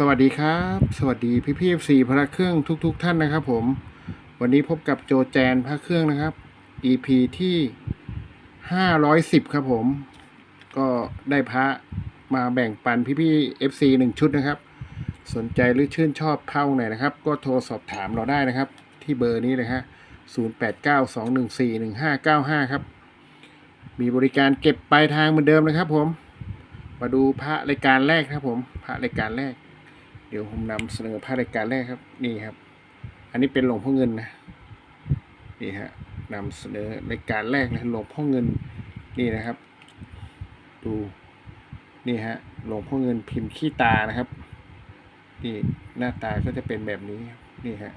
สวัสดีครับ สวัสดีพี่พี่สี่พระเครื่องทุกๆทท่านนะครับ ผม วันนี้พบกับโจแจนพระเครื่องนะครับ EP ที่ห้าร้อยสิบครับผม ก็ได้พระมาแบ่งปันพี่พี่ FC หนึ่งชุดนะครับ สนใจหรือชื่นชอบเท่าไหนนะครับ ก็โทรสอบถามเราได้นะครับ ที่เบอร์นี้เลยฮะศูนย์แปดเก้าสองหนึ่งสี่หนึ่งห้าเก้าห้าครับ มีบริการเก็บปลายทางเหมือนเดิมนะครับ ผม มาดูพระรายการแรกครับผม พระรายการแรก เดี๋ยวผมนำเสนอพระรายการแรกครับ นี่ครับ อันนี้เป็นหลวงพ่อเงินนะ นี่ฮะนำเสนอรายการแรกนะหลวงพ่อเงิน นี่นะครับ ดู นี่ฮะ หลวงพ่อเงินพิมพ์ขี้ตานะครับ นี่หน้าตาก็จะเป็นแบบนี้ นี่ฮะ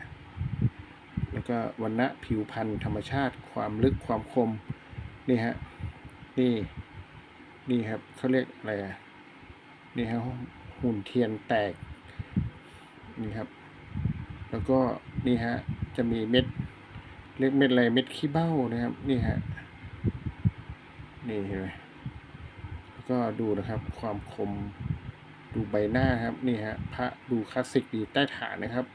แล้วก็วันณะผิวพรรณธรรมชาติความลึกความคม นี่ฮะ นี่ นี่ครับเขาเรียกอะไรอะ นี่ฮะหุ่นเทียนแตก นี่ครับ แล้วก็นี่ฮะจะมีเม็ดเรียกเม็ดอะไรเม็ดขี้เบ้านะครับ นี่ฮะนี่เห็นไหมแล้วก็ดูนะครับ ความคมดูใบหน้าครับนี่ฮะพระดูคลาสสิกดีใต้ฐานนะครับ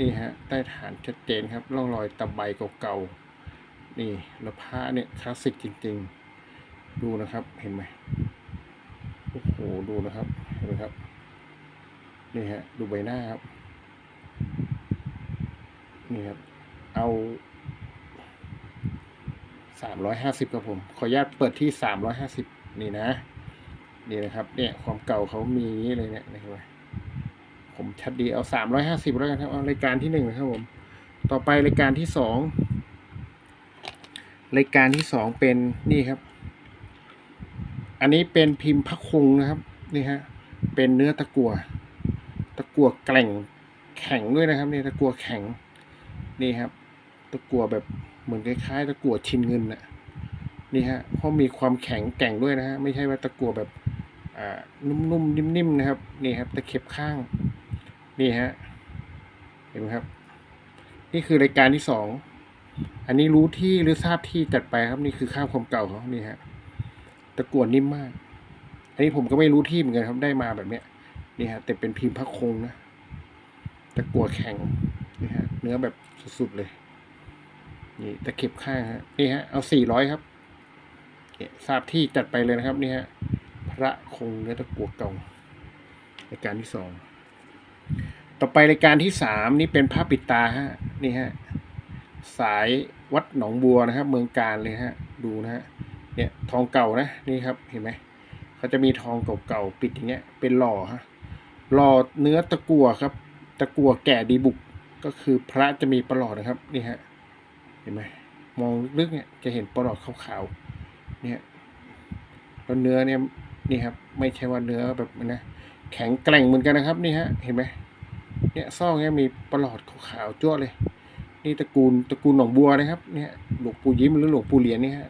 นี่ฮะใต้ฐานชัดเจนครับร่องรอยตะไบเก่าๆนี่แล้วพระเนี่ยคลาสสิกจริง ๆ ดูนะครับเห็นไหมโอ้โหดูนะครับเห็นไหมครับนี่ฮะดูใบหน้าครับ นี่ครับ เอาสามร้อยห้าสิบครับผม ขออนุญาตเปิดที่สามร้อยห้าสิบนี่นะ นี่นะครับ เนี่ยความเก่าเขามีอย่างนี้เลยเนี่ยนะครับผมชัดดีเอาสามร้อยห้าสิบแล้วกันครับเอารายการที่หนึ่งนะครับผม ต่อไปรายการที่สองรายการที่สองเป็นนี่ครับ อันนี้เป็นพิมพ์พระคุงนะครับนี่ฮะเป็นเนื้อตะกัวตะกัวแกร่งแข็งด้วยนะครับนี่ตะกัวแข็ง นี่ครับ ตะกั่วแบบเหมือนคล้ายๆ ตะกั่วชินเงินน่ะนี่ฮะเพราะมีความแข็งแกร่งด้วยนะฮะไม่ใช่ว่าตะกั่วแบบอ่านุ่มๆนิ่มๆนะครับนี่ครับ ตะเข็บข้าง นี่ฮะเห็นไหมครับ นี่คือรายการที่สองอันนี้รู้ที่หรือทราบที่จัดไปครับ นี่คือข้าวความเก่าเขานี่ฮะตะกั่วนิ่มมาก อันนี้ผมก็ไม่รู้ที่เหมือนกันครับได้มาแบบเนี้ยนี่ฮะแต่เป็นพิมพ์พระคงนะตะกั่วแข็งนี่ฮะเนื้อแบบ สุดๆเลย นี่ตะเข็บข้างฮะนี่ฮะ เอาสี่ร้อยครับเนี่ยทราบที่จัดไปเลยนะครับ นี่ฮะ พระคงเนื้อตะกัวเก่ารายการที่สอง ต่อไปรายการที่สามนี่เป็นผ้าปิดตาฮะ นี่ฮะ สายวัดหนองบัวนะครับ เมืองการเลยฮะ ดูนะฮะ เนี่ยทองเก่านะ นี่ครับ เห็นไหม เขาจะมีทองเก่าๆปิดอย่างเงี้ย เป็นหล่อฮะ หล่อเนื้อตะกัวครับ ตะกัวแก่ดีบุก ก็คือพระจะมีประหลอดนะครับนี่ฮะเห็นไหมมองลึกเนี่ยจะเห็นประหลอดขาวๆเนี่ยแล้วเนื้อเนี่ยนี่ครับ ไม่ใช่ว่าเนื้อแบบนะแข็งแกร่งเหมือนกันนะครับนี่ฮะเห็นไหมเนี่ยซ่องเนี่ยมีประหลอดขาวๆจ้วเลย นี่ตระกูลตระกูลหนองบัวนะครับเนี่ยหลวงปู่ยิ้มหรือหลวงปู่เหรียญนี่ฮะ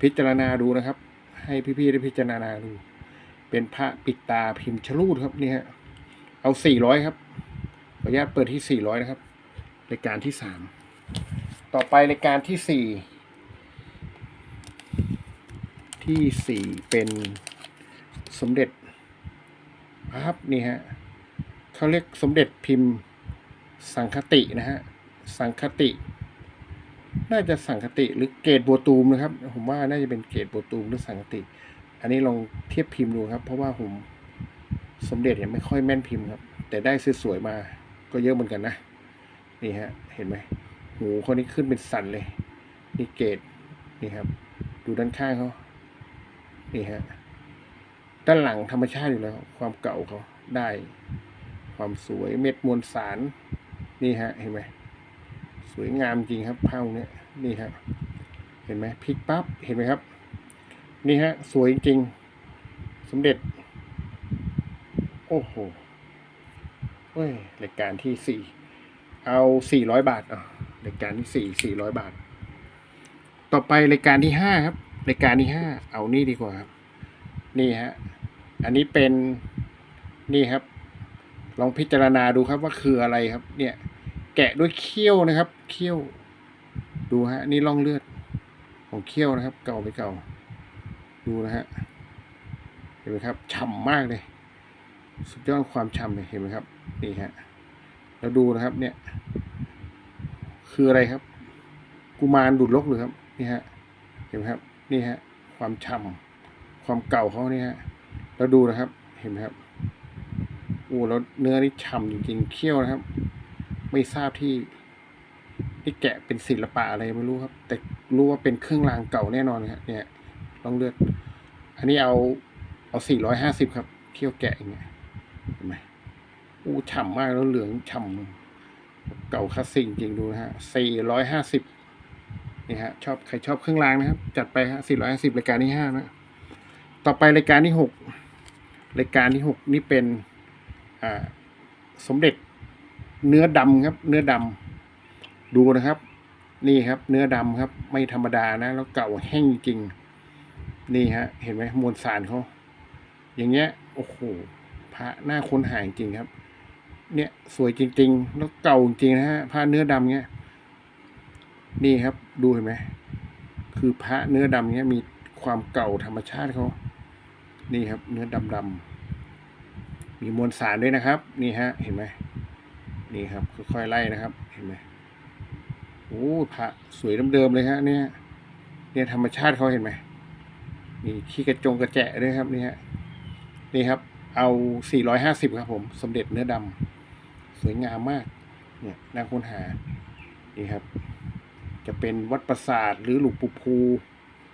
พิจารณาดูนะครับ ให้พี่ๆได้พิจารณาดู เป็นพระปิดตาพิมพ์ชลูดครับนี่ฮะเอาสี่ร้อยครับขออนุญาตเปิดที่สี่ร้อยนะครับ รายการที่สามต่อไปรายการที่สี่ที่สี่เป็นสมเด็จครับนี่ฮะเขาเรียกสมเด็จพิมพ์สังคตินะฮะสังคติ น่าจะสังคติหรือเกตบัวตูมนะครับ ผมว่าน่าจะเป็นเกตบัวตูมหรือสังคติ อันนี้ลองเทียบพิมพ์ดูครับ เพราะว่าผมสมเด็จเนี่ยไม่ค่อยแม่นพิมพ์ครับ แต่ได้สวยๆมาก็เยอะเหมือนกันนะ นี่ฮะ เห็นไหมหูคนนี้ขึ้นเป็นสันเลย นี่เกตนี่ครับ ดูด้านข้างเขานี่ฮะ ด้านหลังธรรมชาติอยู่แล้ว ความเก่าเขาได้ ความสวยเม็ดมวลสาร นี่ฮะ เห็นไหมสวยงามจริงครับเผาเนี่ยนี่ฮะเห็นไหมพลิกปั๊บ เห็นไหมครับ นี่ฮะ สวยจริง สมเด็จ โอ้โหเฮ้ยรายการที่สี่ เอาสี่ร้อยบาทอะรายการที่สี่สี่ร้อยบาท ต่อไปรายการที่ห้าครับรายการที่ห้าเอานี่ดีกว่าครับ นี่ฮะอันนี้เป็นนี่ครับ ลองพิจารณาดูครับว่าคืออะไรครับ เนี่ย แกะด้วยเขี้ยวนะครับ เขี้ยว ดูฮะ นี่ร่องเลือดของเขี้ยวนะครับ เก่าไปเก่า ดูนะฮะเห็นไหมครับฉ่ำมากเลย สุดยอดความฉ่ำเลยเห็นไหมครับ นี่ฮะ แล้วดูนะครับ เนี่ย คืออะไรครับ กุมารดูดลกหรือครับ นี่ฮะ เห็นไหมครับ นี่ฮะ ความฉ่ำความเก่าเขาเนี่ยฮะแล้วดูนะครับ เห็นไหมครับโอ้แล้วเนื้อนี่ฉ่ำจริงๆเคี่ยวนะครับ ไม่ทราบที่ที่แกะเป็นศิลปะอะไรไม่รู้ครับ แต่รู้ว่าเป็นเครื่องรางเก่าแน่นอนครับเนี่ยลองเลือด อันนี้เอาเอาสี่ร้อยห้าสิบครับเคี่ยวแกะอย่างเงี้ยเห็นไหม อู้ฉ่ำมากแล้วเหลืองฉ่ำเก่าคลาสสิกจริงดูนะฮะสี่ร้อยห้าสิบนี่ฮะชอบใครชอบเครื่องรางนะครับ จัดไปฮะสี่ร้อยห้าสิบรายการที่ห้านะ ต่อไปรายการที่หกรายการที่หกนี่เป็นอ่าสมเด็จเนื้อดำครับ เนื้อดำดูนะครับ นี่ครับ เนื้อดำครับ ไม่ธรรมดานะ แล้วเก่าแห้งจริง นี่ฮะ เห็นไหมมวลสารเขาอย่างเงี้ยโอ้โหพระหน้าค้นหาจริงครับ เนี่ยสวยจริง ๆ แล้วเก่าจริงนะฮะผ้าเนื้อดำเงี้ย นี่ครับดูเห็นไหมคือพระเนื้อดำเงี้ยมีความเก่าธรรมชาติเขานี่ครับ เนื้อดำดำๆมีมวลสารด้วยนะครับ นี่ฮะ เห็นไหมนี่ครับค่อยๆไล่นะครับ เห็นไหมโอ้พระสวยเดิมๆเลยฮะเนี่ย เนี่ยธรรมชาติเขาเห็นไหมมีขี้กระจงกระแจะด้วยครับนี่ฮะนี่ครับ เอา 450 ครับผม สมเด็จเนื้อดำ สวยงามมาก เนี่ยน่าค้นหา นี่ครับ จะเป็นวัดประสาทหรือหลวงปู่ภู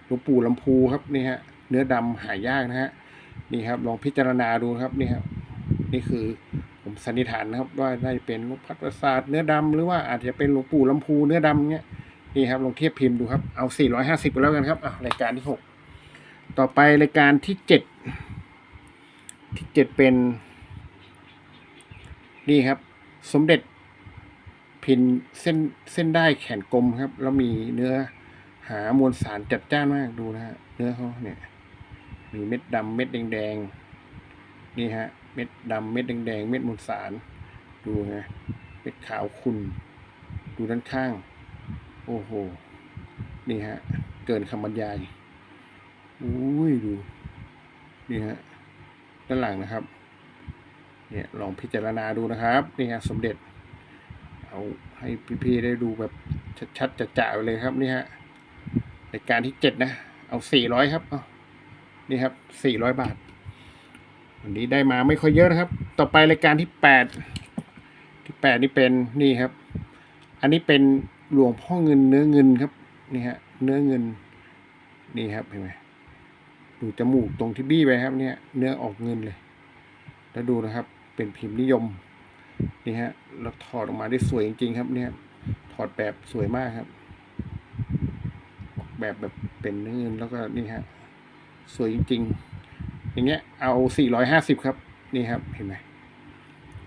หลวงปู่ลำพูครับนี่ฮะ เนื้อดำหายากนะฮะ นี่ครับ ลองพิจารณาดูครับ นี่ครับ นี่คือผมสันนิษฐานนะครับ ว่าได้เป็นหลวงพัดประสาทเนื้อดำหรือว่าอาจจะเป็นหลวงปู่ลำพูเนื้อดำเนี้ย นี่ครับ ลองเทียบพิมพ์ดูครับ เอา 450ไปแล้วกันครับอะรายการที่ 6 ต่อไปรายการที่ 7 ที่ 7 เป็น นี่ครับ สมเด็จพินเส้นเส้นได้แขนกลมครับ แล้วมีเนื้อหามวลสารจัดจ้านมากดูนะฮะเนื้อเขาเนี่ย มีเม็ดดำเม็ดแดงๆนี่ฮะ เม็ดดำเม็ดแดงๆเม็ดมวลสาร ดูนะเม็ดขาวขุ่นดูด้านข้าง โอ้โห นี่ฮะ เกินคำบรรยายอุ้ยดู นี่ฮะ ด้านหลังนะครับ เนี่ยลองพิจารณาดูนะครับนี่ฮะสมเด็จ เอาให้พี่ๆได้ดูแบบชัดๆจะๆไปเลยครับนี่ฮะรายการที่เจ็ดนะ เอาสี่ร้อยครับเอานี่ครับสี่ร้อยบาท วันนี้ได้มาไม่ค่อยเยอะนะครับ ต่อไปรายการที่แปดที่แปดนี่เป็นนี่ครับ อันนี้เป็นหลวงพ่อเงินเนื้อเงินครับนี่ฮะเนื้อเงินนี่ครับเห็นไหมดูจมูกตรงที่บี้ไปครับเนี่ย เนื้อออกเงินเลย แล้วดูนะครับ เป็นพิมพ์นิยมนี่ฮะเราถอดออกมาได้สวยจริงๆครับ เนี่ย ถอดแบบสวยมากครับ แบบแบบเป็นเนื้อเงินแล้วก็นี่ฮะสวยจริงๆ อย่างเงี้ย เอา450ครับ นี่ครับ เห็นไหม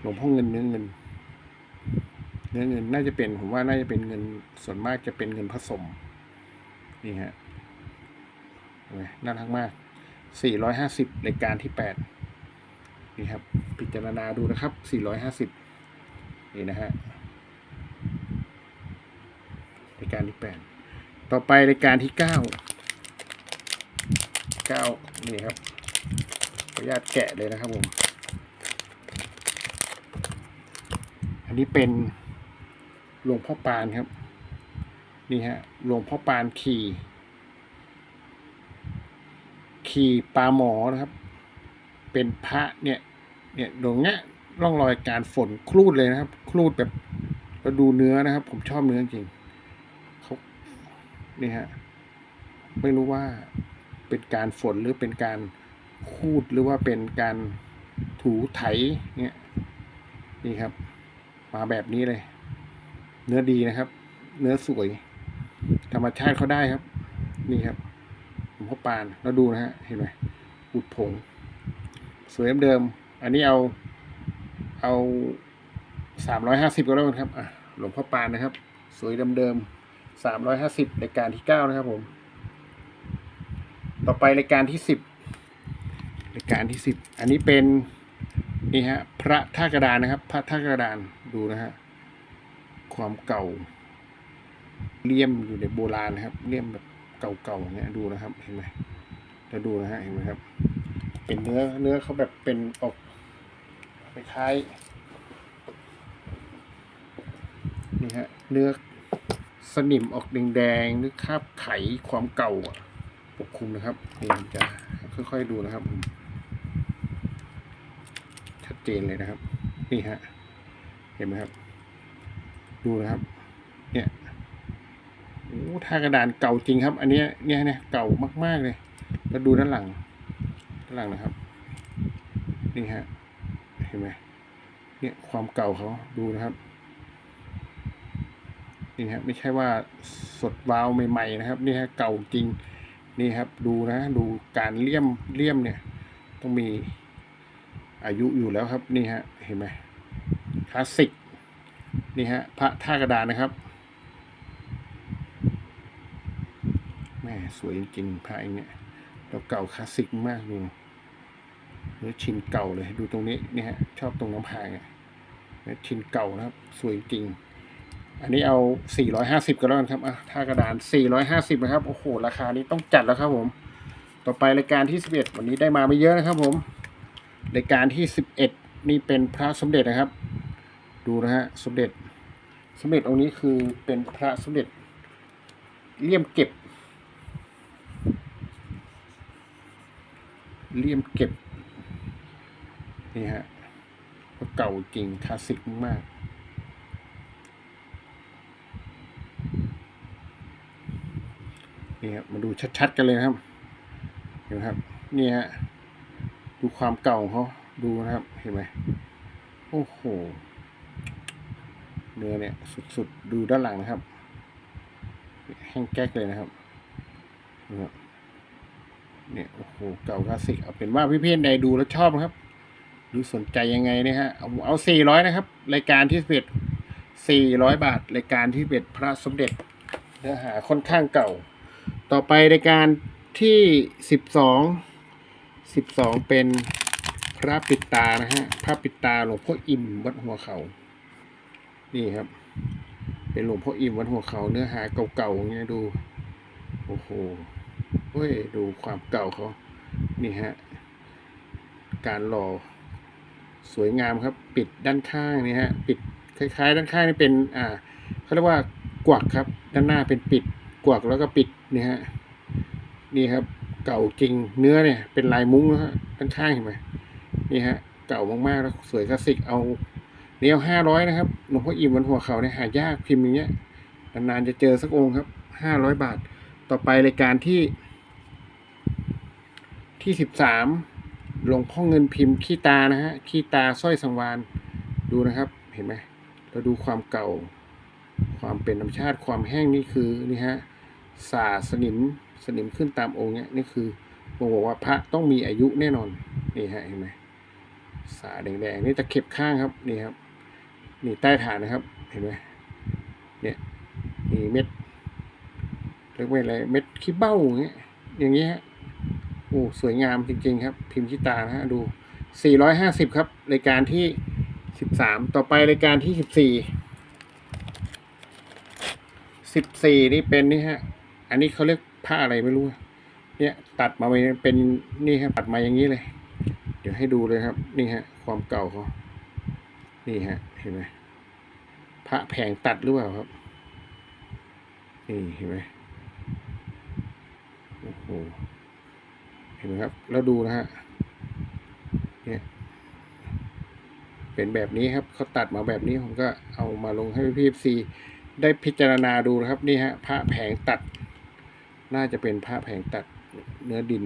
หลวงพ่อเงินเนื้อเงิน เนื้อเงินน่าจะเป็นผมว่าน่าจะเป็นเงินส่วนมากจะเป็นเงินผสม นี่ฮะเห็นไหมน่ารักมาก450รายการที่8 นี่ครับ พิจารณาดูนะครับ 450 นี่นะฮะรายการที่ 8 ต่อไปรายการที่ 9 9 นี่ครับขออนุญาตแกะเลยนะครับผม อันนี้เป็นหลวงพ่อปานครับ นี่ฮะหลวงพ่อปานขี่ขี่ปลาหมอนะครับ เป็นพระเนี่ย เนี่ยตรงเนี้ยร่องรอยการฝนครูดเลยนะครับครูดแบบเราดูเนื้อนะครับ ผมชอบเนื้อจริงเขานี่ฮะไม่รู้ว่าเป็นการฝนหรือเป็นการคูดหรือว่าเป็นการถูไถเนี่ยนี่ครับ มาแบบนี้เลย เนื้อดีนะครับ เนื้อสวย ธรรมชาติเขาได้ครับ นี่ครับหลวงพ่อปานแล้วดูนะฮะเห็นไหมอุดผงสวยเดิม อันนี้เอาเอาสามร้อยห้าสิบก็แล้วกันครับอะหลวงพ่อปานนะครับ สวยเดิมๆสามร้อยห้าสิบรายการที่เก้านะครับผม ต่อไปรายการที่สิบรายการที่สิบอันนี้เป็นนี่ฮะพระท่ากระดานนะครับ พระท่ากระดานดูนะฮะความเก่าเลี่ยมอยู่ในโบราณนะครับเลี่ยมแบบเก่าๆเนี่ยดูนะครับเห็นไหมแล้วดูนะฮะเห็นไหมครับ เป็นเนื้อเนื้อเขาแบบเป็นออก คล้ายนี่ฮะเนื้อสนิมออกแดงๆหรือคราบไขความเก่าปกคลุมนะครับนี่จะค่อยๆดูนะครับ ชัดเจนเลยนะครับ นี่ฮะเห็นไหมครับ ดูนะครับ เนี่ยโอ้ท่ากระดานเก่าจริงครับ อันนี้เนี่ยเนี่ยเก่ามากๆเลย แล้วดูด้านหลังด้านหลังนะครับ นี่ฮะ เห็นไหมเนี่ยความเก่าเขาดูนะครับนี่ฮะไม่ใช่ว่าสดวาวใหม่ๆนะครับนี่ฮะเก่าจริงนี่ครับดูนะ ดูการเลี่ยมเลี่ยมเนี่ย ต้องมีอายุอยู่แล้วครับนี่ฮะเห็นไหมคลาสสิกนี่ฮะพระท่ากระดานนะครับแม่สวยจริงๆพระองเนี้ยแล้วเก่าคลาสสิกมากดู เนื้อชิ้นเก่าเลยดูตรงนี้นี่ฮะชอบตรงน้ำพายเนื้อชิ้นเก่านะครับ สวยจริง อันนี้เอา 450ก็แล้วกันครับอะท่ากระดาน 450 นะครับ โอ้โห ราคานี้ต้องจัดแล้วครับผม ต่อไปรายการที่ 11 วันนี้ได้มาไม่เยอะนะครับผม รายการที่ 11 นี่เป็นพระสมเด็จนะครับ ดูนะฮะ สมเด็จ สมเด็จองค์นี้คือเป็นพระสมเด็จเลี่ยมเก็บ เลี่ยมเก็บ นี่ฮะเก่าจริงคลาสสิกมากนี่ครับมาดูชัดๆกันเลยครับ เห็นไหมครับนี่ฮะดูความเก่าของเขาดูนะครับ เห็นไหมโอ้โห เนื้อเนี่ยสุดๆ ดูด้านหลังนะครับ แห้งแก๊กเลยนะครับนะครับเนี่ยโอ้โห เก่าคลาสสิก เอาเป็นว่าพี่เพื่อนใดดูแล้วชอบนะครับ หรือสนใจยังไงนะฮะเอาเอาสี่ร้อยนะครับ รายการที่เป็ดสี่ร้อยบาท รายการที่เป็ดพระสมเด็จเนื้อหาค่อนข้างเก่า ต่อไปรายการที่สิบสองสิบสองเป็นพระปิดตานะฮะพระปิดตาหลวงพ่ออิ่มวัดหัวเขา นี่ครับ เป็นหลวงพ่ออิ่มวัดหัวเขา เนื้อหาเก่าๆเงี้ยดู โอ้โหเฮ้ยดูความเก่าเขา นี่ฮะ การหล่อ สวยงามครับ ปิดด้านข้างนี่ฮะปิดคล้ายๆ ด้านข้างนี่เป็นอ่าเขาเรียกว่ากวักครับ ด้านหน้าเป็นปิดกวักแล้วก็ปิดนี่ฮะนี่ครับ เก่าจริงเนื้อเนี่ย เป็นลายมุ้งนะฮะด้านข้างเห็นไหมนี่ฮะเก่ามากๆแล้วสวยคลาสสิกเอาเนี้ยห้าร้อยนะครับหลวงพ่ออิ่มวันหัวเขาเนี่ยหายากพิมพ์อย่างเงี้ยนานๆจะเจอสักองค์ครับห้าร้อยบาท ต่อไปรายการที่ที่สิบสาม หลวงพ่อเงินพิมพ์ขี้ตานะฮะขี้ตาสร้อยสังวานดูนะครับเห็นไหมเราดูความเก่า ความเป็นธรรมชาติความแห้งนี่คือนี่ฮะสาสนิมสนิมขึ้นตามองค์เนี้ยนี่คือผมบอกว่าพระต้องมีอายุแน่นอนนี่ฮะเห็นไหมสาแดงๆนี่ตะเข็บข้างครับนี่ครับนี่ใต้ฐานนะครับเห็นไหมเนี่ยมีเม็ดเรียกว่าอะไรเม็ดขี้เบ้าอย่างเงี้ยอย่างเงี้ย โอ้สวยงามจริงๆครับ พิมพ์ชิตานะฮะดู 450 ครับรายการที่ 13 ต่อไปรายการที่ 14 14 นี่เป็นนี่ฮะ อันนี้เขาเรียกผ้าอะไรไม่รู้ เนี่ยตัดมาเป็นนี่ครับตัดมาอย่างนี้เลย เดี๋ยวให้ดูเลยครับ นี่ฮะ ความเก่าเขานี่ฮะ เห็นไหมพระแผงตัดหรือเปล่าครับ นี่เห็นไหมโอ้โห เห็นไหมครับ แล้วดูนะฮะเนี่ยเป็นแบบนี้ครับเขาตัดมาแบบนี้ผมก็เอามาลงให้พี่พีซีได้พิจารณาดูนะครับนี่ฮะพระแผงตัด น่าจะเป็นพระแผงตัดเนื้อดิน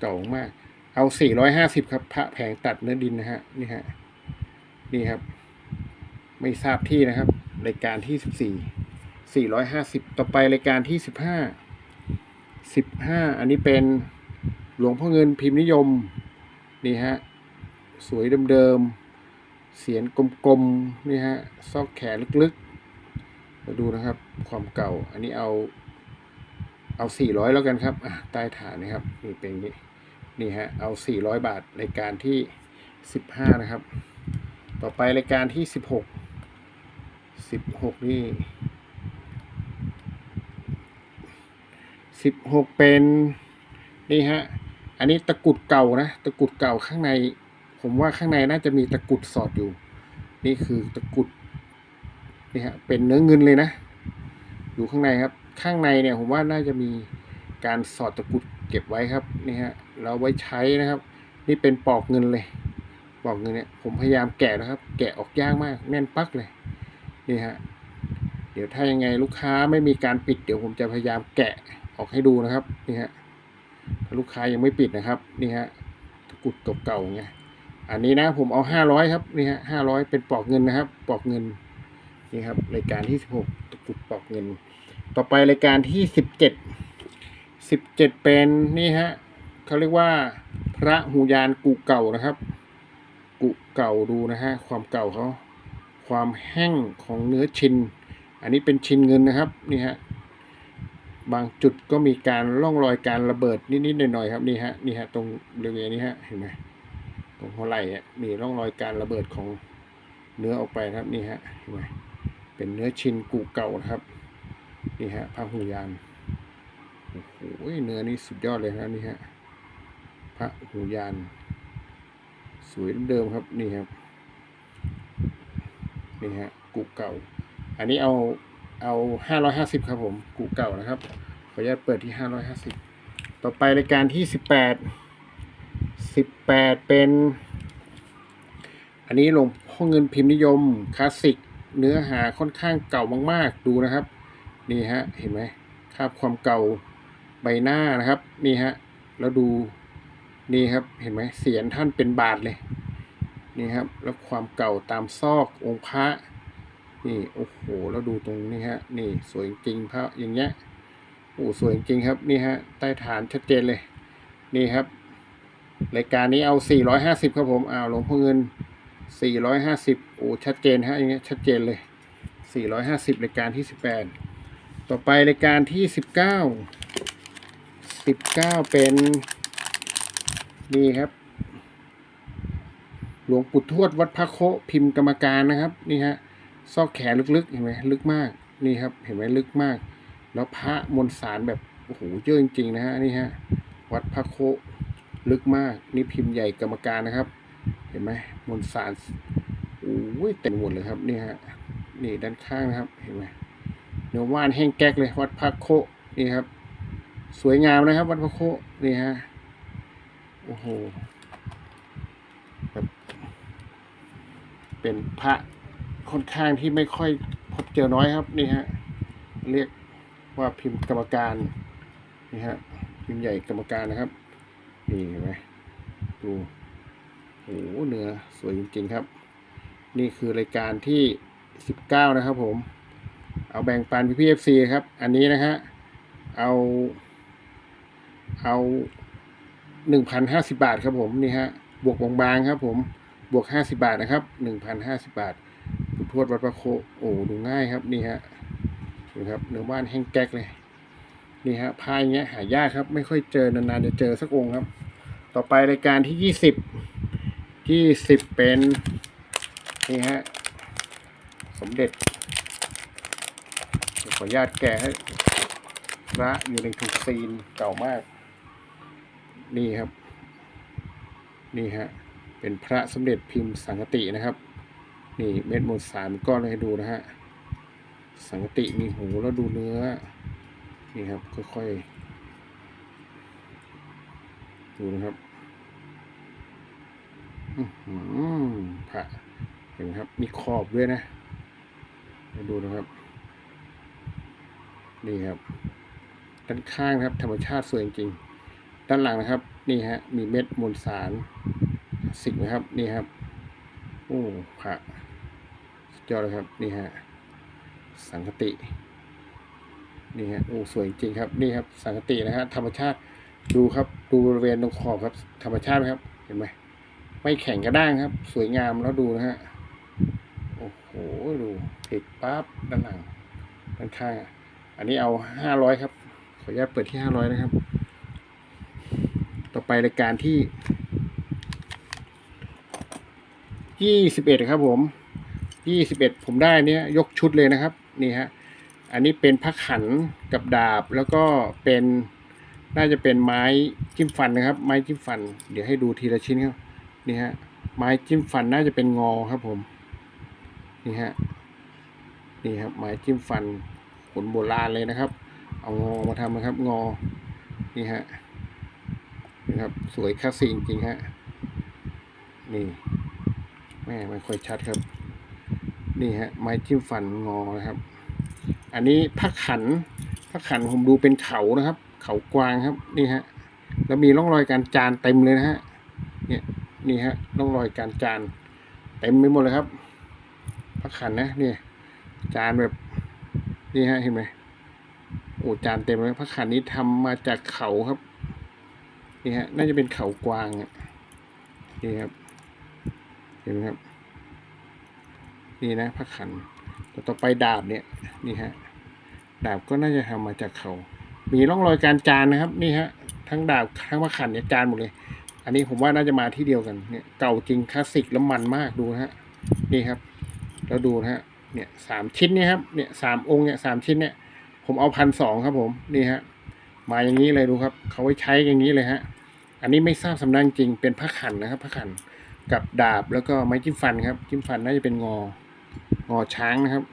เก่ามาก เอา 450 ครับ พระแผงตัดเนื้อดินนะฮะนี่ฮะนี่ครับ ไม่ทราบที่นะครับรายการที่ 14 450 ต่อไปรายการที่ 15 15 อันนี้เป็น หลวงพ่อเงินพิมพ์นิยม นี่ฮะ สวยเดิมๆ เสียนกลมๆ นี่ฮะ ซอกแขนลึกๆ มาดูนะครับ ความเก่า อันนี้เอา เอา 400 แล้วกันครับ ใต้ฐานนะครับ นี่เป็นอย่างนี้ นี่ฮะ เอา 400 บาทรายการที่ 15 นะครับ ต่อไปรายการที่ 16 16 นี่16เป็น นี่ฮะ อันนี้ตะกุดเก่านะตะกุดเก่าข้างใน ผมว่าข้างในน่าจะมีตะกุดสอดอยู่ นี่คือตะกุดนี่ฮะเป็นเนื้อเงินเลยนะ อยู่ข้างในครับ ข้างในเนี่ยผมว่าน่าจะมีการสอดตะกุดเก็บไว้ครับนี่ฮะเราไว้ใช้นะครับ นี่เป็นปอกเงินเลย ปอกเงินเนี่ยผมพยายามแกะนะครับ แกะออกยากมากแน่นปักเลยนี่ฮะเดี๋ยวถ้ายังไงลูกค้าไม่มีการปิด เดี๋ยวผมจะพยายามแกะออกให้ดูนะครับนี่ฮะ ถ้าลูกค้ายังไม่ปิดนะครับนี่ฮะตะกุดเก่าๆไงอันนี้นะผมเอาห้าร้อยครับนี่ฮะห้าร้อยเป็นปอกเงินนะครับ ปอกเงินนี่ครับรายการที่สิบหกตะกุดปอกเงิน ต่อไปรายการที่สิบเจ็ดสิบเจ็ดเป็นนี่ฮะเขาเรียกว่าพระหูยานกุเก่านะครับ กุเก่าดูนะฮะความเก่าเขาความแห้งของเนื้อชินอันนี้เป็นชินเงินนะครับนี่ฮะ บางจุดก็มีการร่องรอยการระเบิดนิดๆหน่อยๆครับนี่ฮะนี่ฮะตรงบริเวณนี้ฮะเห็นไหมตรงหัวไหล่ะมีร่องรอยการระเบิดของเนื้อออกไปครับนี่ฮะเห็นไหมเป็นเนื้อชินกุเก่านะครับนี่ฮะพระหูยานโอ้โหเนื้อนี่สุดยอดเลยนะนี่ฮะพระหูยานสวยเดิมครับนี่ครับนี่ฮะกุเก่า อันนี้เอา เอาห้าร้อยห้าสิบครับผมกุเก่านะครับ ขออนุญาตเปิดที่ห้าร้อยห้าสิบต่อไปรายการที่สิบแปดสิบแปดเป็น อันนี้หลวงพ่อเงินพิมพ์นิยมคลาสสิกเนื้อหาค่อนข้างเก่ามากๆ ดูนะครับ นี่ฮะ เห็นไหมคาบความเก่าใบหน้านะครับ นี่ฮะ แล้วดูนี่ครับ เห็นไหมเสียนท่านเป็นบาทเลย นี่ครับ แล้วความเก่าตามซอกองค์พระ นี่โอ้โหแล้วดูตรงนี้ฮะ นี่สวยจริงพระอย่างเงี้ยโอ้สวยจริงครับนี่ฮะใต้ฐานชัดเจนเลย นี่ครับรายการนี้เอา 450 ครับผมเอาหลวงพ่อเงิน 450โอ้ชัดเจนฮะอย่างเงี้ยชัดเจนเลย 450รายการที่ 18 ต่อไปรายการที่ 19 19 เป็นนี่ครับหลวงปู่ทวดวัดพระโคพิมพ์กรรมการนะครับนี่ฮะ ซอกแขนลึกๆเห็นไหมลึกมากนี่ครับ เห็นไหมลึกมาก แล้วพระมวลสารแบบโอ้โหเยอะจริงๆนะฮะนี่ฮะวัดพระโคลึกมาก นี่พิมพ์ใหญ่กรรมการนะครับ เห็นไหมมวลสารโอ้ยเต็มหมดเลยครับนี่ฮะนี่ด้านข้างนะครับเห็นไหมเนื้อว่านแห้งแก๊กเลยวัดพระโคนี่ครับ สวยงามนะครับ วัดพระโคนี่ฮะโอ้โหแบบเป็นพระ ค่อนข้างที่ไม่ค่อยพบเจอน้อยครับนี่ฮะเรียกว่าพิมพ์กรรมการนี่ฮะพิมพ์ใหญ่กรรมการนะครับนี่เห็นไหมดูโอ้โหเนื้อสวยจริงๆครับ นี่คือรายการที่สิบเก้านะครับผม เอาแบ่งปันพี่พีเอฟซีครับ อันนี้นะฮะเอาเอาหนึ่งพันห้าสิบาทครับผมนี่ฮะบวกบางๆครับผมบวกห้าสิบาทนะครับหนึ่งพันห้าสิบาท ทวดวัดประโค โอ้ดูง่ายครับนี่ฮะดูครับเนื้อบ้านแห้งแก๊กเลยนี่ฮะพายเงี้ยหายากครับ ไม่ค่อยเจอนานๆจะเจอสักองค์ครับ ต่อไปรายการที่ยี่สิบยี่สิบเป็นนี่ฮะสมเด็จขออนุญาตแกะให้พระอยู่ในถูกซีนเก่ามาก นี่ครับ นี่ฮะเป็นพระสมเด็จพิมพ์สังกตินะครับ นี่เม็ดมวลสารก้อนให้ดูนะฮะ สังกติมีหูแล้วดูเนื้อ นี่ครับค่อยๆ ดูนะครับอื้อหือพระเห็นไหมครับ มีขอบด้วยนะมาดูนะครับ นี่ครับ ด้านข้างครับ ธรรมชาติสวยจริงด้านหลังนะครับ นี่ฮะ มีเม็ดมวลสาร สิกนะครับ นี่ครับ โอ้พระ ยอดเลยครับนี่ฮะสังคตินี่ฮะโอ้สวยจริงครับนี่ครับสังคตินะฮะธรรมชาติดูครับดูบริเวณตรงขอบครับ ธรรมชาติไหมครับ เห็นไหมไม่แข็งกระด้างครับ สวยงามแล้วดูนะฮะโอ้โหดูพลิกปั๊บด้านหลังด้านข้างอันนี้เอาห้าร้อยครับ ขออนุญาตเปิดที่ห้าร้อยนะครับ ต่อไปรายการที่ยี่สิบเอ็ดครับผม ยี่สิบเอ็ดผมได้เนี้ยยกชุดเลยนะครับนี่ฮะอันนี้เป็นพักขันกับดาบแล้วก็เป็นน่าจะเป็นไม้จิ้มฟันนะครับ ไม้จิ้มฟัน เดี๋ยวให้ดูทีละชิ้นครับนี่ฮะไม้จิ้มฟันน่าจะเป็นงอครับผมนี่ฮะนี่ครับไม้จิ้มฟันขนโบราณเลยนะครับ เอางอมาทำนะครับงอนี่ฮะนี่ครับสวยคลาสสิกจริงๆฮะนี่แม่ไม่ค่อยชัดครับ นี่ฮะไม้จิ้มฟันงอนะครับ อันนี้ผ้าขันผ้าขันผมดูเป็นเขานะครับ เขากวางครับนี่ฮะแล้วมีร่องรอยการจานเต็มเลยนะฮะเนี่ยนี่ฮะร่องรอยการจานเต็มไปหมดเลยครับผ้าขันนะเนี่ยจานแบบนี่ฮะเห็นไหมโอ้จานเต็มเลยผ้าขันนี้ทำมาจากเขาครับนี่ฮะน่าจะเป็นเขากวางอะนี่ครับเห็นไหมครับ นี่นะผ้าขันต่อต่อไปดาบเนี่ยนี่ฮะดาบก็น่าจะทำมาจากเขา มีร่องรอยการจานนะครับ นี่ฮะทั้งดาบทั้งผ้าขันเนี่ยจานหมดเลย อันนี้ผมว่าน่าจะมาที่เดียวกันเนี่ยเก่าจริงคลาสสิกแล้วมันมากดูนะฮะนี่ครับแล้วดูนะฮะเนี่ยสามชิ้นเนี่ยครับเนี่ยสามองค์เนี่ยสามชิ้นเนี่ย ผมเอาพันสองครับผมนี่ฮะมาอย่างนี้เลยดูครับเขาไว้ใช้อย่างนี้เลยฮะอันนี้ไม่ทราบสำนักจริงเป็นผ้าขันนะครับผ้าขันกับดาบแล้วก็ไม้จิ้มฟันครับ จิ้มฟันน่าจะเป็นงอ งอช้างนะครับ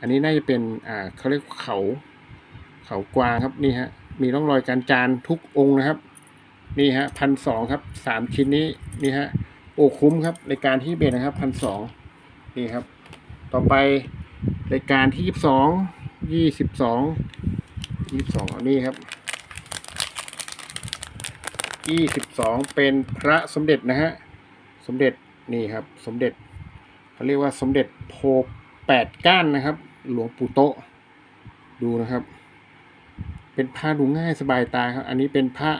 อันนี้น่าจะเป็นอ่าเขาเรียกเขาเขากวางครับนี่ฮะมีร่องรอยการจานทุกองค์นะครับนี่ฮะพันสองครับสามชิ้นนี้นี่ฮะโอ้คุ้มครับรายการที่เบ็ดนะครับพันสองนี่ครับ ต่อไปรายการที่ยี่สิบสองยี่สิบสองยี่สิบสองนี่ครับยี่สิบสองเป็นพระสมเด็จนะฮะสมเด็จนี่ครับสมเด็จ เขาเรียกว่าสมเด็จโพแปดก้านนะครับ หลวงปู่โตดูนะครับ เป็นผ้าดูง่ายสบายตาครับ อันนี้เป็นพระ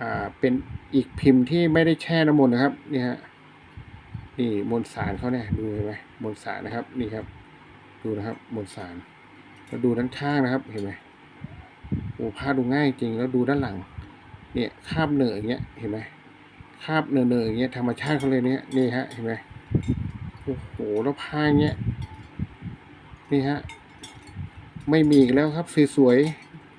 อ่าเป็นอีกพิมพ์ที่ไม่ได้แช่น้ำมนต์นะครับนี่ฮะนี่มวลสารเขาเนี่ยดูเห็นไหมมวลสารนะครับนี่ครับ ดูนะครับมวลสารแล้วดูด้านข้างนะครับเห็นไหมโอ้ผ้าดูง่ายจริงแล้วดูด้านหลัง เนี่ยคาบเหนืออย่างเงี้ยเห็นไหมคาบเนือๆอย่างเงี้ยธรรมชาติเขาเลยเนี่ยนี่ฮะเห็นไหม โอ้โหแล้วผ้ายเงี้ยนี่ฮะ ไม่มีอีกแล้วครับสวย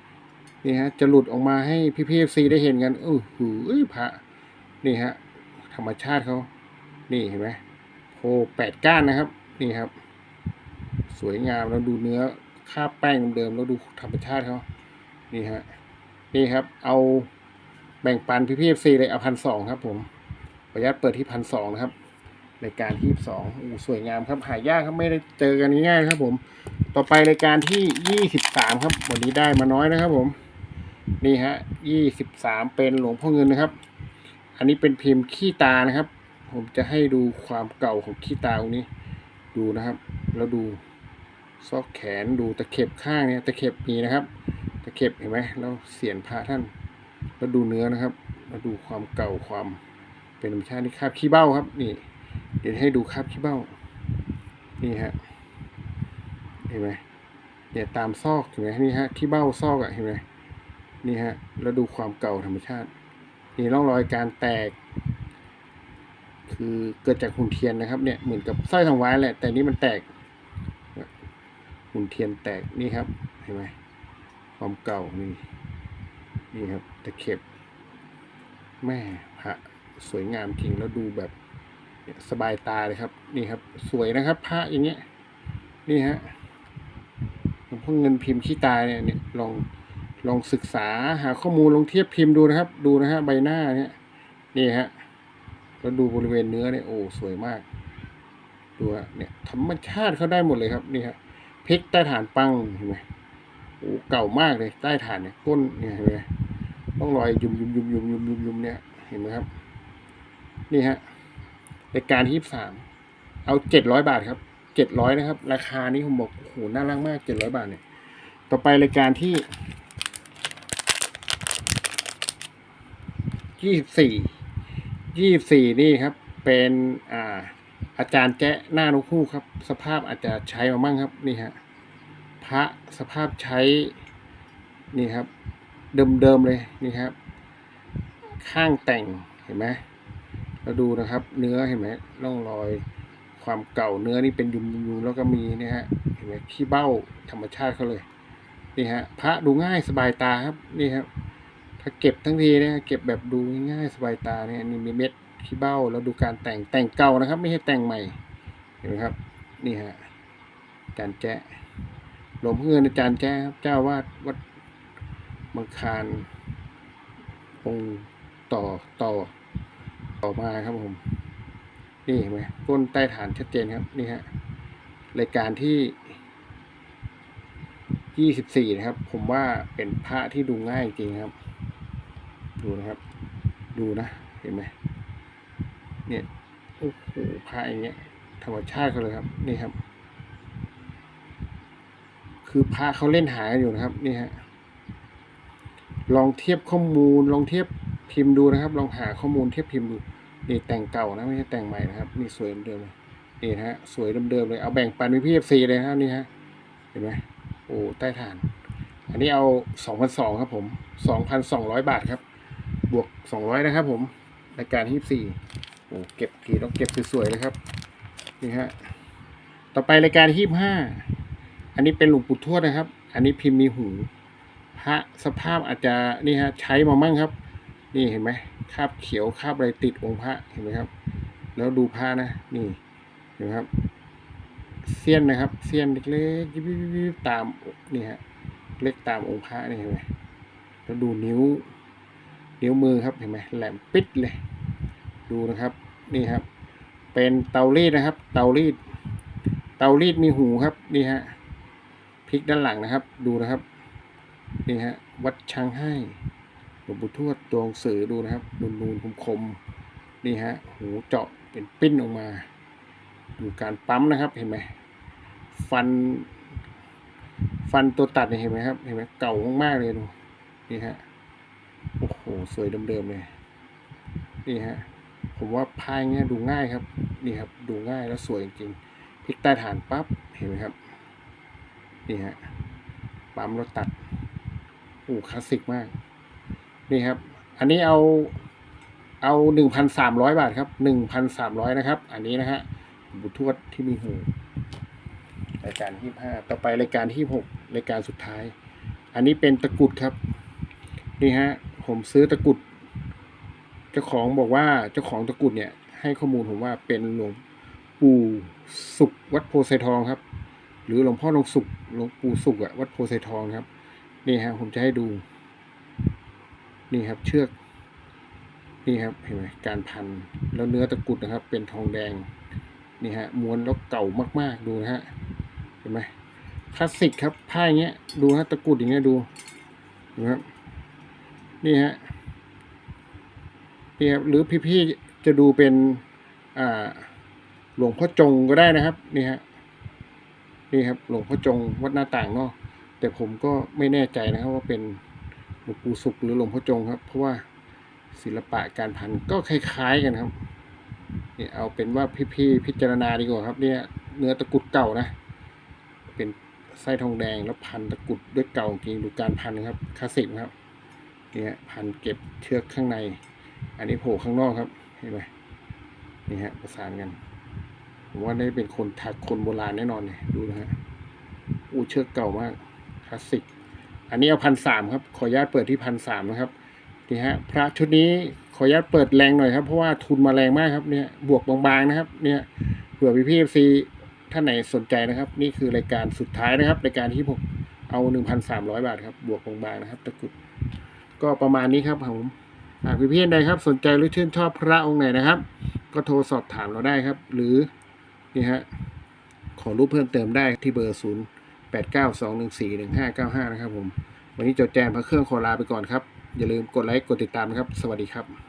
ๆนี่ฮะ จะหลุดออกมาให้พี่พีเอฟซีได้เห็นกันเออหือพระนี่ฮะ ธรรมชาติเขานี่เห็นไหมโพแปดก้านนะครับ นี่ครับ สวยงามแล้วดูเนื้อคาบแป้งเดิมแล้วดูธรรมชาติเขานี่ฮะนี่ครับ เอาแบ่งปันพี่พีเอฟซีเลยเอาพันสองครับ ผมขออนุญาตเปิดที่พันสองนะครับ รายการที่สองอู้สวยงามครับหายากครับไม่ได้เจอกันง่ายๆครับผม ต่อไปรายการที่ยี่สิบสามครับวันนี้ได้มาน้อยนะครับผม นี่ฮะยี่สิบสามเป็นหลวงพ่อเงินนะครับ อันนี้เป็นพิมพ์ขี้ตานะครับ ผมจะให้ดูความเก่าของขี้ตาตรงนี้ ดูนะครับ แล้วดูซอกแขนดูตะเข็บข้างเนี่ยตะเข็บมีนะครับ ตะเข็บเห็นไหมแล้วเสียนพระท่านแล้วดูเนื้อนะครับแล้วดูความเก่าความเป็นธรรมชาตินี่คราบขี้เบ้าครับนี่ เดี๋ยวให้ดูคราบขี้เบ้า นี่ฮะ เห็นไหมเนี่ยตามซอกเห็นไหมนี่ฮะขี้เบ้าซอกอะ่ะเห็นไหมนี่ฮะ แล้วดูความเก่าธรรมชาติ นี่ร่องรอยการแตก คือเกิดจากหุ่นเทียนนะครับ เนี่ยเหมือนกับสร้อยทองไว้แหละ แต่นี่มันแตก หุ่นเทียนแตกนี่ครับ เห็นไหมความเก่านี่ นี่ครับตะเข็บแม่พระสวยงามจริงแล้วดูแบบ สบายตาเลยครับ นี่ครับ สวยนะครับพระอย่างเงี้ย นี่ฮะหลวงพ่อเงินพิมพ์ขี้ตาเนี่ยเนี่ยลองลองศึกษาหาข้อมูลลองเทียบพิมพ์ดูนะครับ ดูนะฮะใบหน้าเนี่ยนี่ฮะแล้วดูบริเวณเนื้อเนี่ยโอ้สวยมากดูฮะเนี่ยธรรมชาติเขาได้หมดเลยครับนี่ฮะพลิกใต้ฐานปังเห็นไหมโอ้เก่ามากเลยใต้ฐานเนี่ยก้นเนี่ยเห็นไหมต้องรอยยุมยุมยุมยุมยุมยุมยุมเนี่ยเห็นไหมครับ นี่ฮะ รายการที่สามเอาเจ็ดร้อยบาทครับเจ็ดร้อยนะครับ ราคานี้ผมบอกโอ้โหน่ารักมากเจ็ดร้อยบาทเนี่ย ต่อไปรายการที่ยี่สิบสี่ยี่สิบสี่นี่ครับ เป็นอ่าอาจารย์แจ๊ะหน้านกคู่ครับ สภาพอาจจะใช้มามั่งครับนี่ฮะพระสภาพใช้นี่ครับ เดิมๆเลยนี่ครับ ข้างแต่งเห็นไหม แล้วดูนะครับ เนื้อเห็นไหมร่องรอย ความเก่าเนื้อนี่เป็นยุมๆแล้วก็มีนี่ยฮะเห็นไหมขี้เบ้าธรรมชาติเขาเลยนี่ฮะพระดูง่ายสบายตาครับนี่ครับถ้าเก็บทั้งทีนี่ยเก็บแบบดูง่ายสบายตาเนี่ยนี่มีเม็ดขี้เบ้าแล้วดูการแต่งแต่งเก่านะครับ ไม่ใช่แต่งใหม่เห็นไหมครับ นี่ฮะอาจารแจ๊ะหลวงพ่อเงินอาจารย์แจ๊ะครับเจ้าวาดวัดมังคารองต่อต่อ ต่อมาครับผม นี่เห็นไหมก้นใต้ฐานชัดเจนครับ นี่ฮะ รายการที่ยี่สิบสี่นะครับ ผมว่าเป็นพระที่ดูง่ายจริงครับ ดูนะครับ ดูนะ เห็นไหมเนี่ยโอ้โหพระอย่างเงี้ย ธรรมชาติเขาเลยครับ นี่ครับ คือพระเขาเล่นหากันอยู่นะครับ นี่ฮะลองเทียบข้อมูลลองเทียบ พิมพ์ดูนะครับ ลองหาข้อมูลเทียบพิมพ์ดูนี่แต่งเก่านะไม่ใช่แต่งใหม่นะครับนี่สวยเดิมเลยนี่นะฮะสวยเดิมๆเลยเอาแบ่งปันพี่พีเอฟซีเลยครับนี่ฮะเห็นไหมโอ้ใต้ฐาน อันนี้เอาสองพันสองครับผมสองพันสองร้อยบาทครับ บวกสองร้อยนะครับ ผมรายการที่สี่โอ้เก็บทีต้องเก็บสวยๆเลยครับนี่ฮะต่อไปรายการที่ห้าอันนี้เป็นหลวงปู่ทวดนะครับ อันนี้พิมพ์มีหูพระสภาพอาจจะนี่ฮะใช้มามั่งครับ นี่เห็นไหมคาบเขียวคาบอะไรติดองค์พระเห็นไหมครับ แล้วดูพระนะ นี่เห็นไหมครับเสี้ยนนะครับเสี้ยนเล็กๆตามนี่ฮะเล็กตามองค์พระนี่เห็นไหมแล้วดูนิ้ว นิ้วมือครับเห็นไหมแหลมปิดเลย ดูนะครับนี่ครับ เป็นเตารีดนะครับ เตารีด เตารีดมีหูครับนี่ฮะพลิกด้านหลังนะครับ ดูนะครับนี่ฮะวัดช้างให้ ลวงปู่ทวดตัวหนังสือดูนะครับนูนนูนคมคมๆนี่ฮะหูเจาะเป็นปิ้นออกมา ดูการปั๊มนะครับเห็นไหมฟัน ฟันตัวตัดเนี่ยเห็นไหมครับเห็นไหมเก่ามากๆเลยดูนี่ฮะโอ้โหสวยเดิมๆเลยนี่ฮะผมว่าพายเงี้ยดูง่ายครับนี่ครับดูง่ายแล้วสวยจริงๆพลิกใต้ฐานปั๊บเห็นไหมครับนี่ฮะปั๊มแล้วตัดโอ้คลาสสิกมาก นี่ครับ อันนี้เอาเอาหนึ่งพันสามร้อยบาทครับหนึ่งพันสามร้อยนะครับ อันนี้นะฮะบุตรทวดที่มีหูรายการที่ห้าต่อไปรายการที่หกรายการสุดท้าย อันนี้เป็นตะกุดครับ นี่ฮะผมซื้อตะกุด เจ้าของบอกว่าเจ้าของตะกุดเนี่ย ให้ข้อมูลผมว่าเป็นหลวงปู่สุขวัดโพไซทองครับ หรือหลวงพ่อหลวงสุขหลวงปู่สุขอะวัดโพไซทองครับ นี่ฮะผมจะให้ดู นี่ครับเชือกนี่ครับเห็นไหมการพันแล้วเนื้อตะกุดนะครับ เป็นทองแดงนี่ฮะม้วนแล้วเก่ามากๆดูนะฮะเห็นไหมคลาสสิกครับผ้าอย่างเงี้ยดูฮะตะกุดอย่างเงี้ยดูนไหมครับนี่ฮะนี่ครับหรือพี่ๆจะดูเป็นอ่าหลวงพ่อจงก็ได้นะครับนี่ฮะนี่ครับหลวงพ่อจงวัดหน้าต่างเนาะแต่ผมก็ไม่แน่ใจนะครับว่าเป็น ลวงปู่สุขหรือหลวงพ่อจงครับ เพราะว่าศิลปะการพันก็คล้าย ๆกันครับนี่เอาเป็นว่าพี่ๆพิจารณาดีกว่าครับ เนี่ยเนื้อตะกุดเก่านะ เป็นไส้ทองแดงแล้วพันตะกุดด้วยเก่าจริงดูการพันครับคลาสสิกครับ เนี่ยพันเก็บเชือกข้างใน อันนี้โผล่ข้างนอกครับเห็นไหมนี่ฮะประสานกันผมว่าได้เป็นคนถักคนโบราณแน่นอนเลยดูนะฮะอู้เชือกเก่ามากคลาสสิก อันนี้เอาพันสามครับ ขออนุญาตเปิดที่พันสามนะครับนี่ฮะพระชุดนี้ขออนุญาตเปิดแรงหน่อยครับ เพราะว่าทุนมาแรงมากครับเนี่ยบวกบางๆนะครับ เนี่ยเผื่อพี่พีเอฟซีท่านไหนสนใจนะครับ นี่คือรายการสุดท้ายนะครับรายการที่ผมเอาหนึ่งพันสามร้อยบาทครับ บวกบางๆนะครับตะกรุดก็ประมาณนี้ครับผมหากพี่ๆใดครับ สนใจหรือชื่นชอบพระองค์ไหนนะครับ ก็โทรสอบถามเราได้ครับ หรือนี่ฮะขอรูปเพิ่มเติมได้ที่เบอร์ศูนย์ แปดเก้าสองหนึ่งสี่หนึ่งห้าเก้าห้านะครับผม วันนี้โจแจมพระเครื่องโคลาไปก่อนครับ อย่าลืมกดไลค์ กดติดตามนะครับ สวัสดีครับ